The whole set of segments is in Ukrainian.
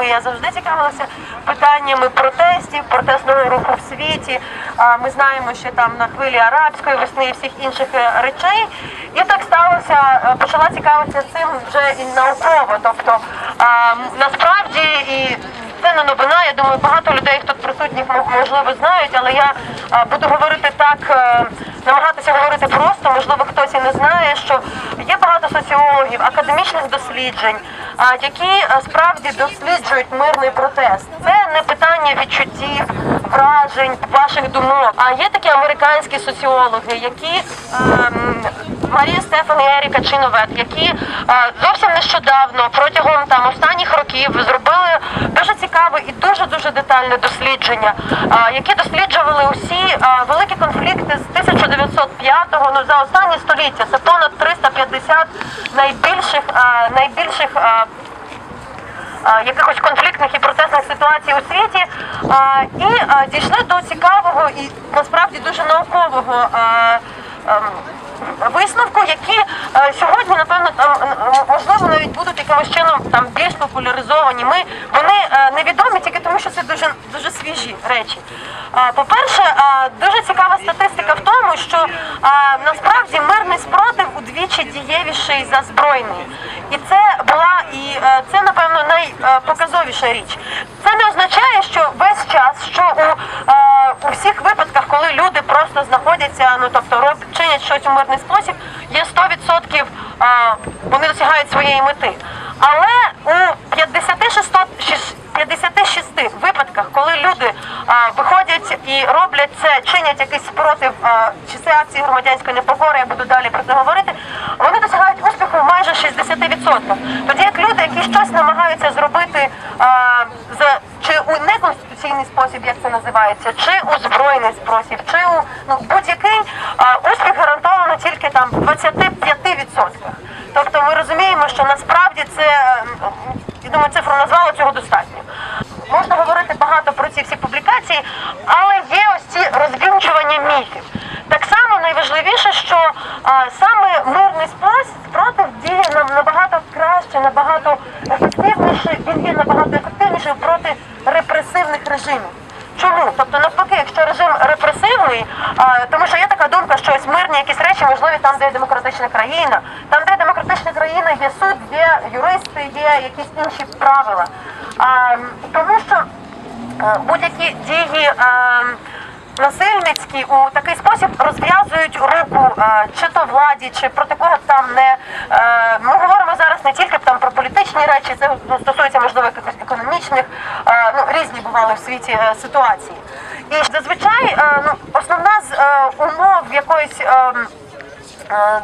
питаннями. Я завжди цікавилася питаннями протестів, протестного руху в світі. Ми знаємо, що там на хвилі арабської весни і всіх інших е, речей. І так сталося, е, почала цікавитися цим вже і науково. Тобто насправді і це не новина. Я думаю, багато людей, хто присутніх, можливо, знають, але я буду говорити так, е, намагатися говорити просто. Можливо, хтось і не знає, що є соціологів, академічних досліджень, які е, справді досліджують мирний протест. Це не питання відчуттів, вражень, ваших думок. А є такі американські соціологи, які ем, Марія Стефан і Еріка Чиновет, які е, зовсім нещодавно протягом там останніх років зробили дуже цікаве і дуже дуже детальне дослідження, е, які досліджували усі е, великі конфлікти з 1905-го, ну за останні століття. Це понад 350 найбільших найбільших. якихось конфліктних і протестних ситуацій у світі і дійшли до цікавого і насправді дуже наукового ем, висновку, які е, сьогодні, напевно, там можливо навіть будуть якимось чином там більш популяризовані. Ми вони е, невідомі тільки тому, що це дуже дуже свіжі речі. Е, По-перше, дуже цікава статистика в тому, що насправді мирний спротив удвічі дієвіший за збройний. І це була і це напевно найпоказовіша річ. Це не означає, що весь час, що у, у всіх випадках, коли люди просто знаходяться, ну тобто роб, чинять щось у мирний спосіб, є 100% е, вони досягають своєї мети. Але у 56, шіс- 56 випадках, коли люди виходять і роблять це, чинять якийсь спротив, чи це акції громадянської непокори, я буду далі про це говорити, вони досягають успіху майже 60%. Тоді як люди, які щось намагаються зробити у неконституційний спосіб, як це називається, чи у збройний спосіб, чи у ну будь-який успіх гарантовано тільки там в 25%. Тобто ми розуміємо, що насправді це м, я думаю, цифру назвала цього достатньо. Можна говорити багато про ці всі публікації, але є ось ці розвінчування міфів. Так само найважливіше, що а, саме мирний спротив діє нам набагато краще, набагато ефективніше. Він є набагато ефективніший проти репресивних режимів. Чому? Тобто навпаки, якщо режим репресивний, а, тому що є така думка, що ось мирні якісь речі можливі там, де є демократична країна. Там, де є демократична країна, є суд, є юристи, є якісь інші правила. А, тому що е, будь-які дії. е, Насильницькі у такий спосіб розв'язують руку е, чи то владі, чи проти кого там не е, ми говоримо зараз не тільки там про політичні речі, це ну, стосується можливо якихось економічних, е, ну різні бували в світі е, ситуації. І зазвичай е, ну, основна з е, умов якоїсь е, е,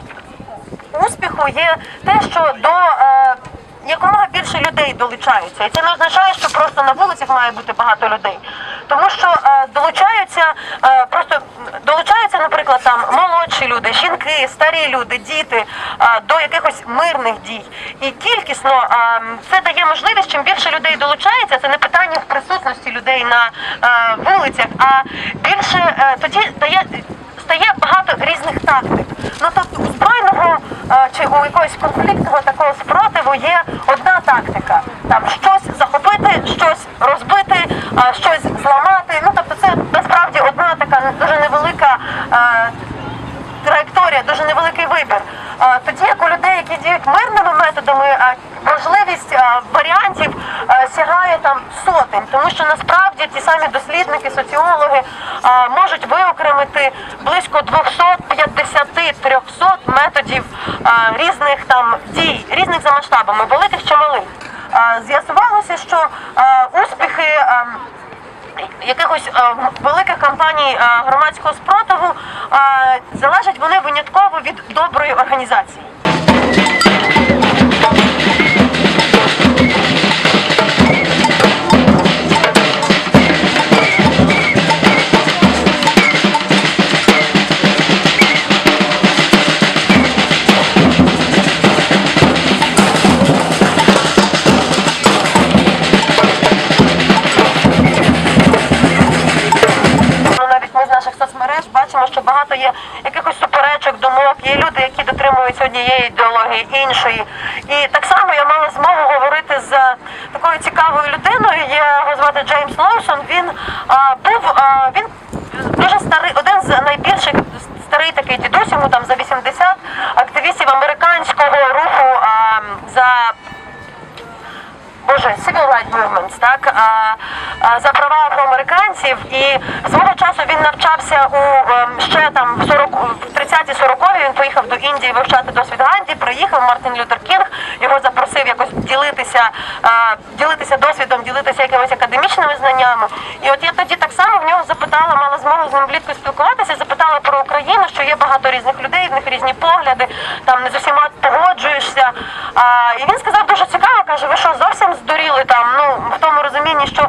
успіху є те, що до е, якомога більше людей долучаються. І це не означає, що просто на вулицях має бути багато людей. Тому що е, долучаються е, просто долучаються, наприклад, там молодші люди, жінки, старі люди, діти е, до якихось мирних дій. І кількісно е, це дає можливість, чим більше людей долучається, це не питання в присутності людей на е, вулицях, а більше е, тоді дає стає багато різних тактик. Ну тобто у збройного е, чи у якогось конфліктного такого спротиву є одна тактика: там щось захопити, щось розбити, е, щось зламати. Ну тобто, це насправді одна така дуже невелика. е, Траєкторія, дуже невеликий вибір. Тоді як у людей, які діють мирними методами, можливість варіантів сягає там сотень, тому що насправді ті самі дослідники, соціологи можуть виокремити близько 250-300 методів різних там дій, різних за масштабами, великих чи малих. З'ясувалося, що успіхи. Якихось е, великих кампаній е, громадського спротиву е, залежать вони винятково від доброї організації. Дідусь, йому там за 80 активістів американського руху за Боже, civil rights movements, так за права афроамериканців, і свого часу він навчався у ем, ще там в 40 в 30-ті 40-ві Він поїхав до Індії вивчати досвід Ганді. Приїхав Мартин Лютер Кінг, його запросив якось ділитися, ділитися досвідом, ділитися якимись академічними знаннями. І от я тоді так само в нього запитала, мала змогу з ним влітку спілкуватися, запитала про Україну, що є багато різних людей, в них різні погляди, там не з усіма погоджуєшся. І він сказав дуже цікаво, каже, ви що зовсім здуріли там? Ну в тому розумінні, що е,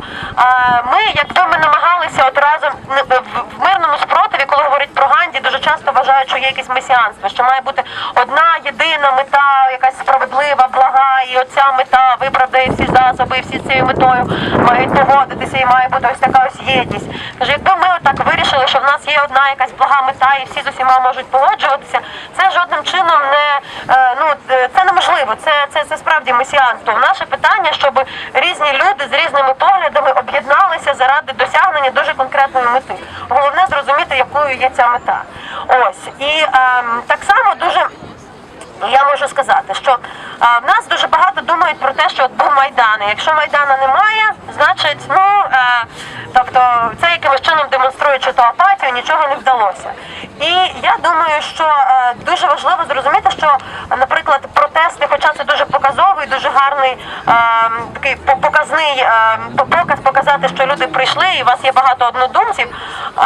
ми, якби ми намагалися от разом в, в мирному спротиві, коли говорять про Ганді, дуже часто вважають, що є якесь месіанство, що має бути одна єдина мета, якась справедлива, блага, і оця мета виправдає всі засоби, і всі цією метою мають погодитися, і має бути ось така ось єдність. Каже, якби ми отак вирішили, що в нас є одна якась блага мета, і всі з усіма можуть погоджуватися, це жодним чином не е, ну е, це неможливо. Це, це, це справді месіанство. Наше питання, щоб різні люди з різними поглядами об'єдналися заради досягнення дуже конкретної мети. Головне зрозуміти, якою є ця мета. Ось і ем, так само дуже. Я можу сказати, що а, в нас дуже багато думають про те, що от був Майдан. І якщо Майдана немає, значить, ну е, тобто це якимось чином демонструючи ту апатію, нічого не вдалося. І я думаю, що е, дуже важливо зрозуміти, що, наприклад, протести, хоча це дуже показовий, дуже гарний е, такий по- показний е, показ показати, що люди прийшли, і у вас є багато однодумців. е,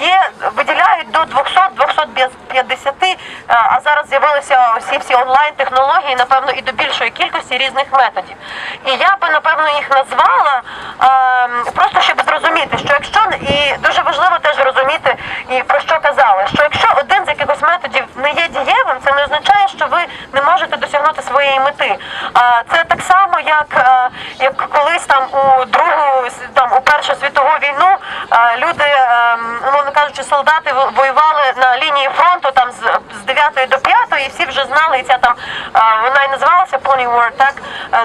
є виділяють до 200-250, е, а зараз з'явилися всі всі онлайн технології, напевно, і до більшої кількості різних методів. І я би напевно їх назвала е, просто щоб зрозуміти, що якщо і дуже важливо теж розуміти і про що казали, що якщо один з якихось методів не є дієвим, це не означає, що ви не можете досягнути своєї мети. А це так само, як, е, як колись там у другу там у Першу світову війну е, люди, е, умовно кажучи, солдати воювали на лінії фронту там з, з 9 до 5, і всі вже знали, і ця там вона і називалася Pony War, так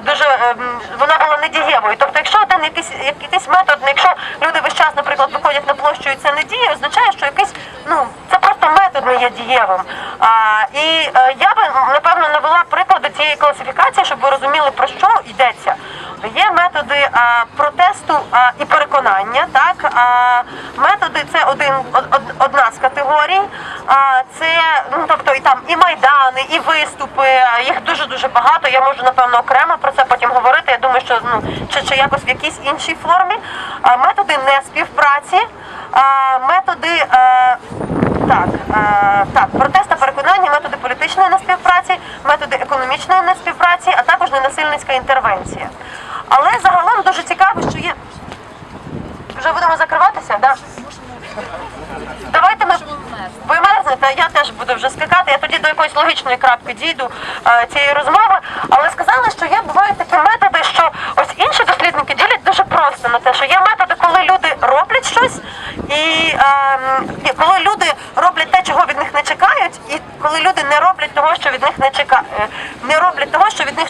дуже вона була недієвою. Тобто, якщо один якийсь як- якийсь метод, якщо люди весь час, наприклад, виходять на площу і це не діє, означає, що якийсь ну це просто метод не є дієвим. А, і е, я би напевно навела приклади цієї класифікації, щоб ви розуміли про що йдеться. Є методи а, протесту а, і переконання, так а, методи це один од- од- одна з категорій. А, це ну тобто і там і майдани, і виступи. Їх дуже дуже багато. Я можу напевно окремо про це потім говорити. Я думаю, що ну чи, чи якось в якійсь іншій формі. А, методи не співпраці, а, методи. е, так, е, так, протест та переконання, методи політичної неспівпраці, методи економічної неспівпраці, а також ненасильницька інтервенція. Але загалом дуже цікаво, що є. Вже будемо закриватися, так? Давайте ми ви мерзнете, я теж буду вже скакати. Я тоді до якоїсь логічної крапки дійду е, цієї розмови. Але сказали, що є бувають такі методи, що ось інші дослідники ділять дуже просто на те, що є методи, коли люди роблять щось, і і коли люди роблять те, чого від них не чекають, і коли люди не роблять того, що від них не чекають, не роблять того, що від них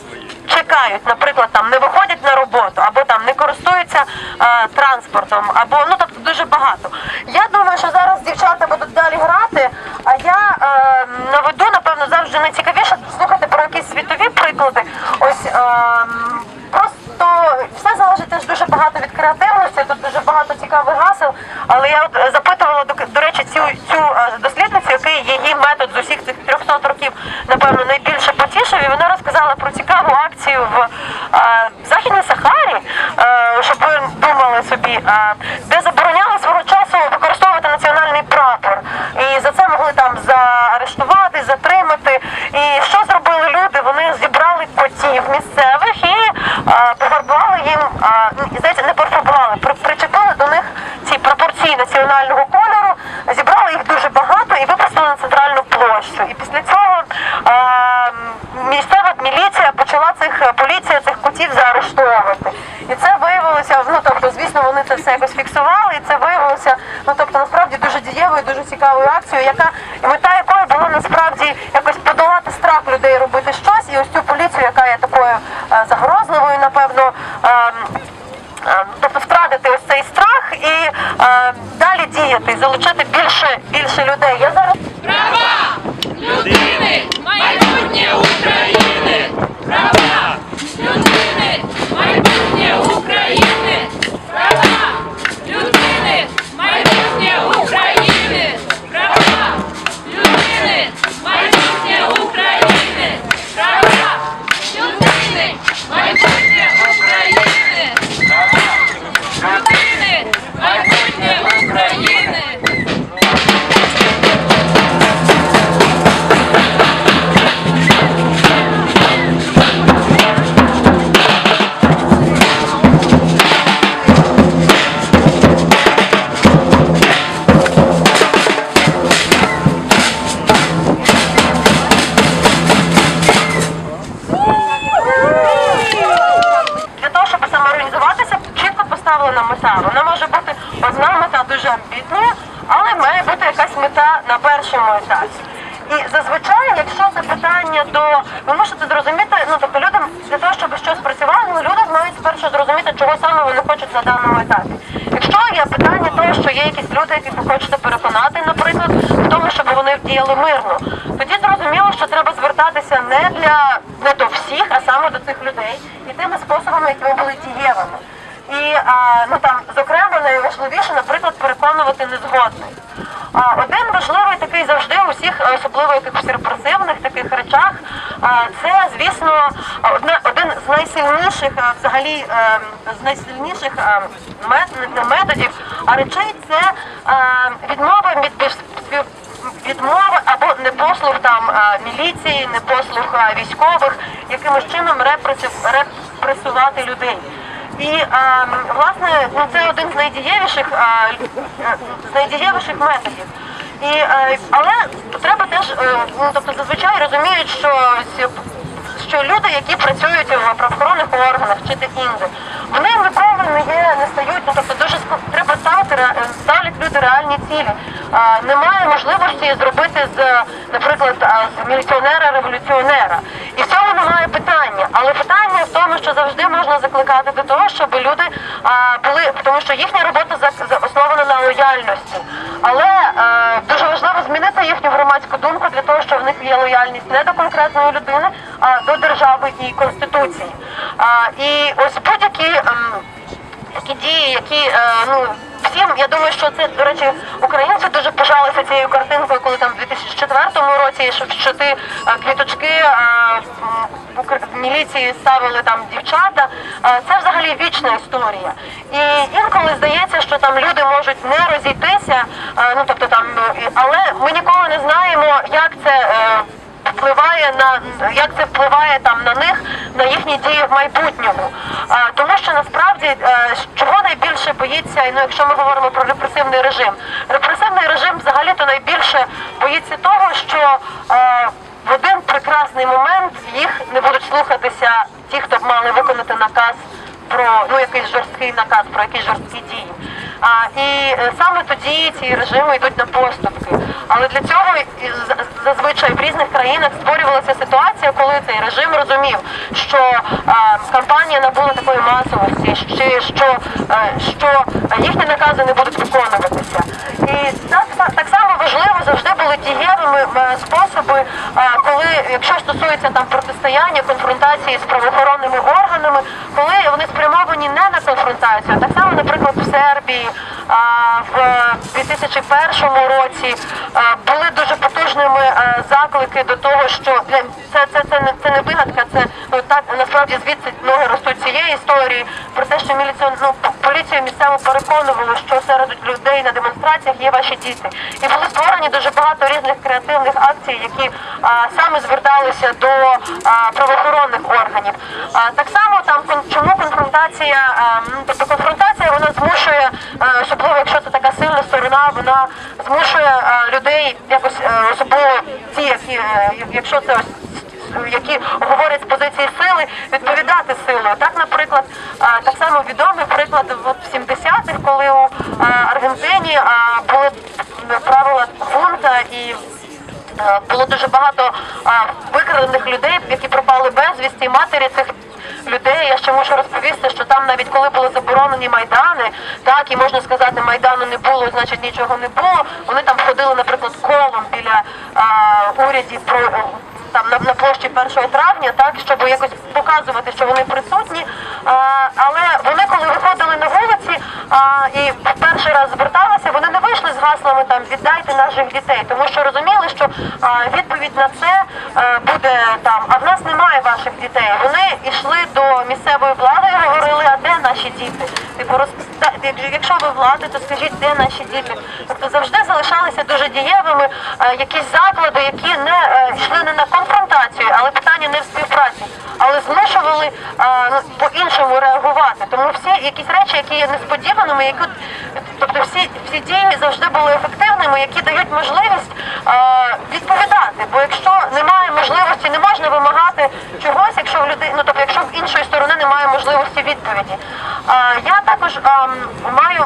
чекають, наприклад, там не виходять на роботу, або там не користуються е, транспортом, або ну тобто дуже багато. Я думаю, що зараз дівчата будуть далі грати. А я е, наведу, напевно, завжди найцікавіше слухати про якісь світові приклади. Ось е, просто все залежить теж дуже багато від креативності. Тут дуже багато цікавих гасел. Але я от е, запитувала до, до речі цю цю е, дослідницю, який її метод з усіх цих 300 років, напевно, найбільше потішив. І вона розказала про цікаву акцію в, е, в Західній Сахарі, е, щоб ви думали собі, е, де забороняли свого часу використовувати національний прапор. І за це могли там заарештувати, затримати. І що зробили люди? Вони зібрали котів місцевих і е, пофарбували їм, е, ну, здається, не пофарбували, при, причепили до них ці пропорції національного кольору, зібрали їх дуже багато і випустили на центральну площу. І після цього е, місцева міліція почала цих поліція цих котів заарештовувати. І це виявилося, ну тобто, звісно, вони це все якось фіксували, і це виявилося, ну тобто насправді дуже дієвою, дуже цікавою акцією. поліцію, яка мета якої була насправді якось подолати страх людей робити щось, і ось цю поліцію, яка є такою е, загрозливою, напевно. ем, Е, Тобто втратити ось цей страх і е, далі діяти, залучати більше більше людей. До ви можете зрозуміти, ну тобто людям для того, щоб щось працювало, люди мають спершу зрозуміти, чого саме вони хочуть на даному етапі. Якщо є питання того, що є якісь люди, яких ви хочете переконати, наприклад, в тому, щоб вони діяли мирно, тоді зрозуміло, що треба звертатися не для не до всіх, а саме до цих людей і тими способами, які були дієвими. І а, ну там, зокрема, найважливіше, наприклад, переконувати незгодних. А, один важливий такий завжди у всіх, особливо якихось репресивних таких речах, це, звісно, один з найсильніших, взагалі, е, з найсильніших не методів, а речей це відмова від відмова або непослух там міліції, непослух військових, якимось чином репресив- репресувати людей. І власне ну, це один з найдієвіших е, з найдієвіших методів. І, е, але треба теж, е, ну тобто зазвичай розуміють, що що люди, які працюють в правоохоронних органах чи тих інде, вони ніколи не не стають, ну тобто ставити ре- ставлять люди реальні цілі. Немає можливості зробити з, наприклад, з міліціонера революціонера. І в цьому немає питання. Але питання в тому, що завжди можна закликати до того, щоб люди були, тому що їхня робота основана на лояльності. Але е, дуже важливо змінити їхню громадську думку для того, щоб в них є лояльність не до конкретної людини, а до держави і конституції. І ось будь-які. ем, такі дії, які е, ну всім, я думаю, що це до речі, українці дуже пожалися цією картинкою, коли там в 2004 році що, ти е, квіточки е, в міліції ставили там дівчата. Е, це взагалі вічна історія. І інколи здається, що там люди можуть не розійтися, е, ну тобто там, е, але ми ніколи не знаємо, як це. Впливає на як це впливає там на них, на їхні дії в майбутньому. А, тому що насправді е, чого найбільше боїться, ну якщо ми говоримо про репресивний режим, репресивний режим взагалі то найбільше боїться того, що е, в один прекрасний момент їх не будуть слухатися ті, хто б мали виконати наказ про ну якийсь жорсткий наказ, про якісь жорсткі дії. А, і е, саме тоді ці режими йдуть на поступки. Але для цього зазвичай в різних країнах створювалася ситуація, коли цей режим розумів, що а, кампанія набула такої масовості, що, що, е, що їхні накази не будуть виконуватися. І так, так, само важливо завжди були дієвими е, способи, а, коли, якщо стосується там протистояння, конфронтації з правоохоронними органами, коли вони спрямовані не на конфронтацію, так само, наприклад, в Сербії в 2001 році були дуже потужними е, заклики до того, що це, це, це, це не вигадка, це так насправді звідси ноги ростуть цієї історії про те, що міліціон, ну, поліцію місцеву переконували, що серед людей на демонстраціях є ваші діти. І були створені дуже багато різних креативних акцій, які а, саме зверталися до а, правоохоронних органів. А, так само там чому конфронтація, а, тобто конфронтація вона змушує, а, особливо якщо це така сильна сторона, вона змушує а, людей якось е, особливо ті, які е, якщо це ось які говорять з позиції сили, відповідати силою. Так, наприклад, так само відомий приклад в 70-х, коли у Аргентині були правила бунт е, і е, було дуже багато е, викрадених людей, які пропали безвісті, матері цих. Людей я ще можу розповісти, що там навіть коли були заборонені майдани, так і можна сказати, майдану не було, значить нічого не було. Вони там ходили, наприклад, колом біля е, урядів про там на, на 1 травня, так щоб якось показувати, що вони присутні. Але вони, коли виходили на вулиці і перший раз зверталися, вони не вийшли з гаслами там віддайте наших дітей, тому що розуміли, що відповідь на це е, буде там, а в нас немає ваших дітей. Вони йшли до місцевої влади і говорили, а де наші діти? Типу, розпита- якщо- ви влада, то скажіть, де наші діти? Тобто завжди залишалися дуже дієвими е, якісь заклади, які не е, йшли не на конфронтацію, але питання не в співпраці, але змушували е, ну, по-іншому реагувати. Тому всі якісь речі, які є несподіваними, які тобто всі, всі дії завжди були ефективними, які дають можливість е, відповідати. Бо якщо немає можливості, не можна вимагати чогось, якщо в людей, ну тобто, якщо в іншої сторони немає можливості відповіді. Е, я також ем, маю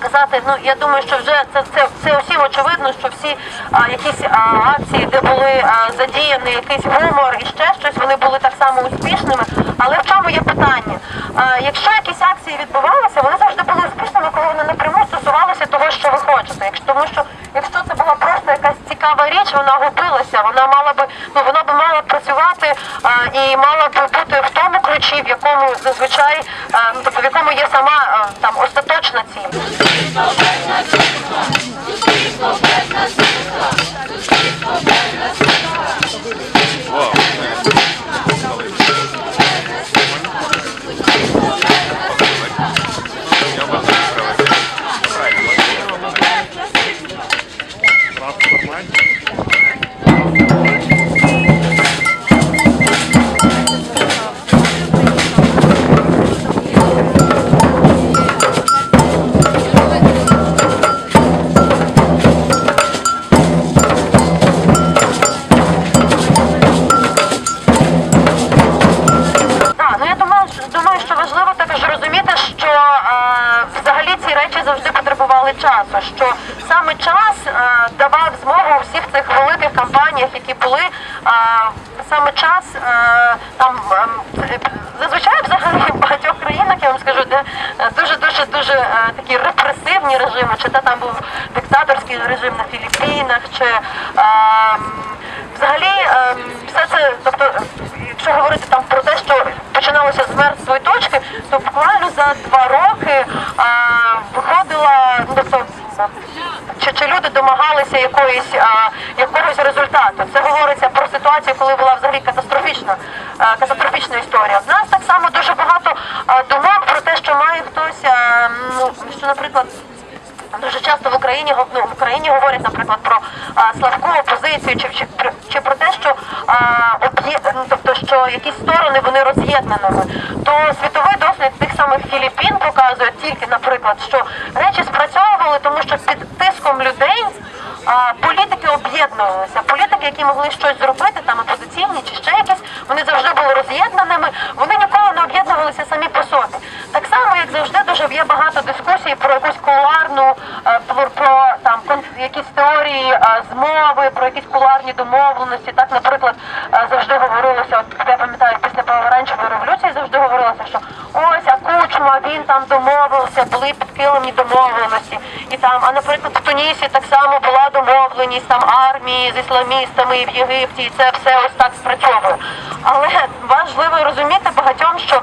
сказати, ну я думаю, що вже це це, це усім очевидно, що всі а, якісь а, акції, де були а, задіяні якийсь гумор і ще щось, вони були так само успішними. Але в чому є питання? А, якщо якісь акції відбувалися, вони завжди були успішними, коли вони напряму стосувалися того, що ви хочете. Якщо тому, що якщо це була просто якась цікава річ, вона губилася, вона мала би ну вона би мала працювати а, і мала би бути в тому ключі, в якому зазвичай а, ну тобто в якому є сама а, там остаточна ціль. Дуже дуже е, такі репресивні режими, чи та там був диктаторський режим на Філіппінах, чи е, взагалі е, все це, тобто, якщо говорити там про те, що починалося з мертвої точки, то буквально за два роки е, виходила, ну тобто. Чи, чи люди домагалися якоїсь а, якогось результату? Це говориться про ситуацію, коли була взагалі катастрофічна, а, катастрофічна історія. В нас так само дуже багато а, думок про те, що має хтось, а, ну що, наприклад, Дуже часто в Україні ну, в Україні говорять, наприклад, про а, слабку опозицію, чи, чи, чи про те, що а, об'є... ну, тобто, що якісь сторони вони роз'єднаними. То світовий досвід тих самих Філіппін показує тільки, наприклад, що речі спрацьовували, тому що під А, політики об'єднувалися. Політики, які могли щось зробити, там опозиційні чи ще якісь, вони завжди були роз'єднаними. Вони ніколи не об'єднувалися самі по собі. Так само, як завжди, дуже є багато дискусій про якусь кулуарну, е, про, про там якісь теорії е, змови, про якісь кулуарні домовленості. Так, наприклад, е, завжди говорилося, от я пам'ятаю, після помаранчевої революції завжди говорилося, що ось а кучма, він там домовився, були підкилені домовленості. І там, а наприклад, Тунісі так само була домовленість там армії з ісламістами в Єгипті, і це все ось так спрацьовує. Але важливо розуміти багатьом, що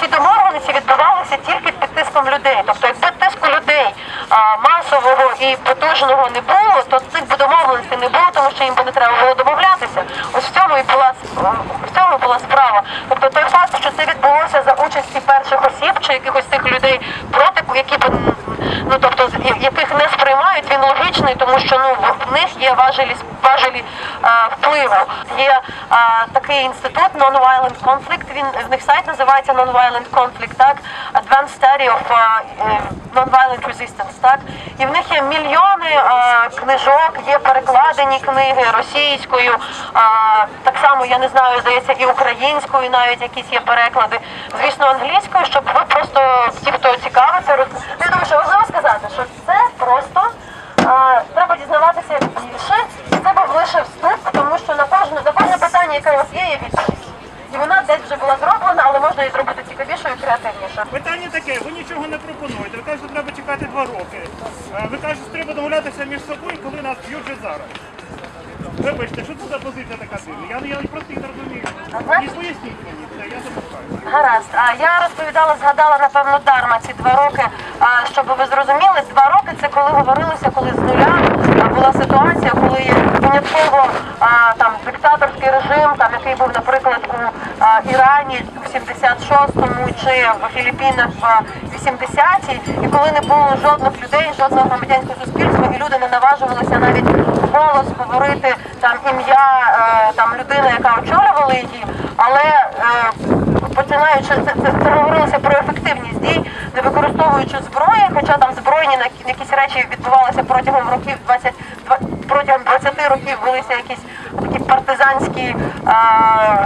ці домовленості відбувалися тільки під тиском людей. Тобто, якби тиску людей а, масового і потужного не було, то цих би домовленостей не було, тому що їм би не треба було домовлятися. Ось в цьому і була в цьому була справа. Тобто той факт, що це відбулося за участі перших осіб чи якихось тих людей проти, які б ну тобто яких не сприймають, він логічний, тому що ну в- них є важелі важелі е, впливу. Є е, такий інститут Non-Violent Conflict, Він в них сайт називається Non-Violent Conflict, так Advanced Study of е, Non-Violent Resistance, так і в них є мільйони е, книжок, є перекладені книги російською, е, так само я не знаю, здається, і українською навіть якісь є переклади. Звісно, англійською, щоб ви просто ті, хто цікавиться, я думаю, що Важливо сказати, що це просто а, треба дізнаватися більше, і це лише вступ, тому що на кожне, на кожне питання, яке у вас є, є відповідь. І вона десь вже була зроблена, але можна її зробити тільки цікавішою і креативніше. Питання таке, ви нічого не пропонуєте, ви кажете, що треба чекати два роки. Е, ви кажете, що треба домовлятися між собою, коли нас б'ють вже зараз. Вибачте, що це за позиція така дивна? Я, я просто їх не розумію. І поясніть мені, це я запускаю. Гаразд. А я розповідала, згадала напевно дарма ці два роки. А щоб ви зрозуміли, два роки це коли говорилося, коли з нуля була ситуація, коли винятково а, там диктаторський режим, там який був, наприклад, у а, Ірані в 76-му чи в Філіппінах в 80-ті, і коли не було жодних людей, жодного громадянського суспільства, і люди не наважувалися навіть голос говорити там ім'я е, там людини, яка очолювала її, але е, починаючи це, це, це говорилося про ефективність дій, не використовуючи зброї, хоча там збройні на якісь речі відбувалися протягом років 20, два- протягом 20 років велися якісь такі партизанські е,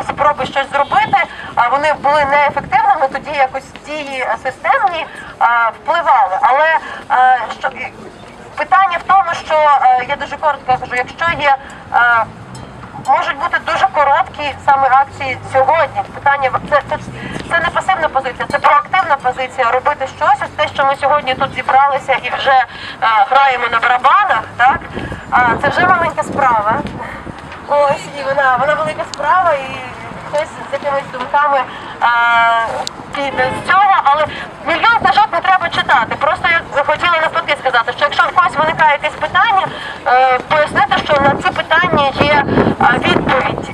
спроби щось зробити, а вони були неефективними, тоді якось дії системні е, впливали. Але е, що питання в тому, що е, я дуже коротко кажу, якщо є. Е, Можуть бути дуже короткі саме акції сьогодні. Питання це, це, це не пасивна позиція, це проактивна позиція робити щось. Ось те, що ми сьогодні тут зібралися і вже е, граємо на барабанах, так це вже маленька справа. Ось і вона, вона велика справа, і хтось з якимись думками а, піде з цього, але мільйон книжок не треба читати. Просто я хотіла навпаки сказати, що якщо в когось виникає якесь питання, е, пояснити, що на ці питання є відповідь.